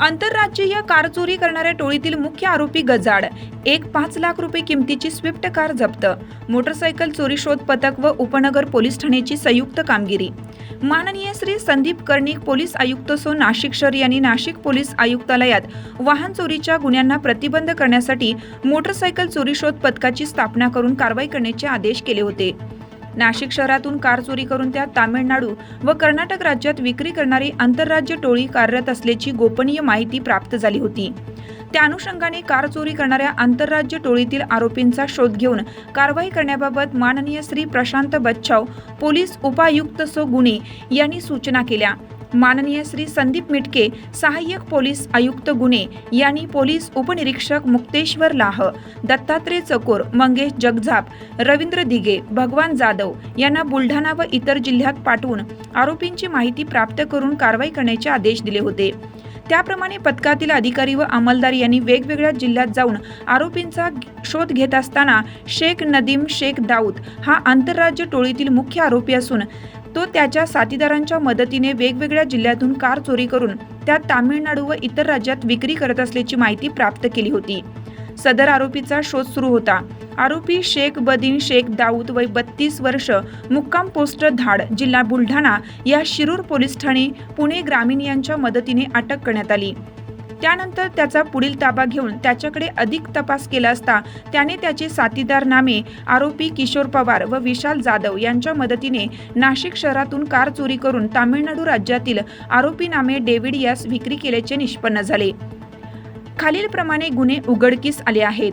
आंतरराज्यीय कार चोरी करणाऱ्या टोळीतील मुख्य आरोपी गजाड. एक पाच लाख रुपये किमतीची स्विफ्ट कार जप्त. मोटरसायकल चोरी शोध पथक व उपनगर पोलीस ठाण्याची संयुक्त कामगिरी. माननीय श्री संदीप कर्णिक पोलीस आयुक्त सो नाशिक शहर यांनी नाशिक पोलीस आयुक्तालयात वाहन चोरीच्या गुन्ह्यांना प्रतिबंध करण्यासाठी मोटरसायकल चोरी शोध पथकाची स्थापना करून कारवाई करण्याचे आदेश केले होते. नाशिक शहरातून कार चोरी करून त्या तामिळनाडू व कर्नाटक राज्यात विक्री करणारी आंतरराज्य टोळी कार्यरत असल्याची गोपनीय माहिती प्राप्त झाली होती. त्या अनुषंगाने कार चोरी करणाऱ्या आंतरराज्य टोळीतील आरोपींचा शोध घेऊन कारवाई करण्याबाबत माननीय श्री प्रशांत बच्छाव पोलीस उपायुक्त सो गुणे यांनी सूचना केल्या. माननीय श्री संदीप मिटके सहाय्यक पोलीस आयुक्त गुणे यांनी पोलीस उपनिरीक्षक मुक्तेश्वर लाह दत्तात्रय चकोर मंगेश जगझाप रवींद्र दिगे भगवान जाधव यांना बुलढाणा व इतर जिल्ह्यात पाठवून आरोपींची माहिती प्राप्त करून कारवाई करण्याचे आदेश दिले होते. त्याप्रमाणे पथकातील अधिकारी व अंमलदार यांनी वेगवेगळ्या जिल्ह्यात जाऊन आरोपींचा शोध घेत असताना शेख नदीम शेख दाऊद हा आंतरराज्य टोळीतील मुख्य आरोपी असून तो त्याच्या साथीदारांच्या मदतीने वेगवेगळ्या जिल्ह्यातून कार चोरी करून त्या तामिळनाडू व इतर राज्यात विक्री करत असल्याची माहिती प्राप्त केली होती. सदर आरोपीचा शोध सुरू होता. आरोपी शेख बदीन शेख दाऊद वय बत्तीस वर्ष मुक्काम पोस्ट धाड जिल्हा बुलढाणा या शिरूर पोलीस ठाणे पुणे ग्रामीण यांच्या मदतीने अटक करण्यात आली. त्यानंतर त्याचा पुढील ताबा घेऊन त्याच्याकडे अधिक तपास केला असता त्याने त्याचे साथीदार नामे आरोपी किशोर पवार व विशाल जाधव यांच्या मदतीने नाशिक शहरातून कार चोरी करून तामिळनाडू राज्यातील आरोपी नामे डेव्हिड यास विक्री केल्याचे निष्पन्न झाले. खालीलप्रमाणे गुन्हे उघडकीस आले आहेत.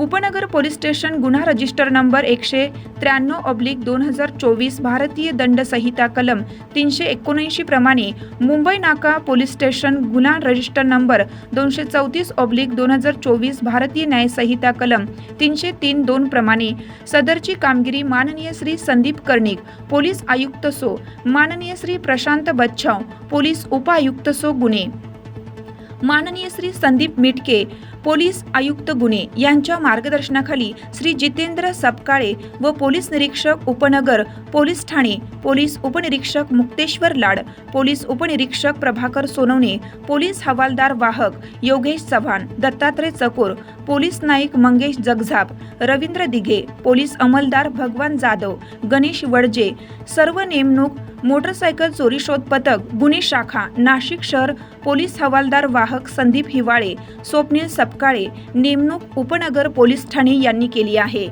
उपनगर पोलीस स्टेशन गुन्हा रजिस्टर नंबर एकशे त्र्याण्णव ऑब्लिक दोन हजार चोवीस भारतीय दंड संहिता कलम तीनशे एकोणऐंशी प्रमाणे मुंबई नाका पोलीस स्टेशन गुन्हा रजिस्टर नंबर दोनशे चौतीस ऑब्लिक दोन हजार चोवीस भारतीय न्यायसंहिता कलम तीनशे तीन दोन प्रमाणे सदरची कामगिरी माननीय श्री संदीप कर्णिक पोलीस आयुक्त सो माननीय श्री प्रशांत बच्छाव पोलीस उपायुक्त सो गुन्हे. माननीय श्री संदीप मिटके पोलीस आयुक्त गुन्हे यांच्या मार्गदर्शनाखाली श्री जितेंद्र सपकाळे व पोलीस निरीक्षक उपनगर पोलीस ठाणे पोलीस उपनिरीक्षक मुक्तेश्वर लाड पोलीस उपनिरीक्षक प्रभाकर सोनवणे पोलीस हवालदार वाहक योगेश चव्हाण दत्तात्रय चकोर पोलीस नाईक मंगेश जगझाप रवींद्र दिघे पोलीस अंमलदार भगवान जाधव गणेश वडजे सर्व नेमणूक मोटरसायकल चोरी शोध पथक गुन्हे शाखा नाशिक शहर पोलीस हवालदार वाहक संदीप हिवाळे स्वप्नील सप सपकाळे नेमणूक उपनगर पोलीस ठाणे यांनी केली आहे.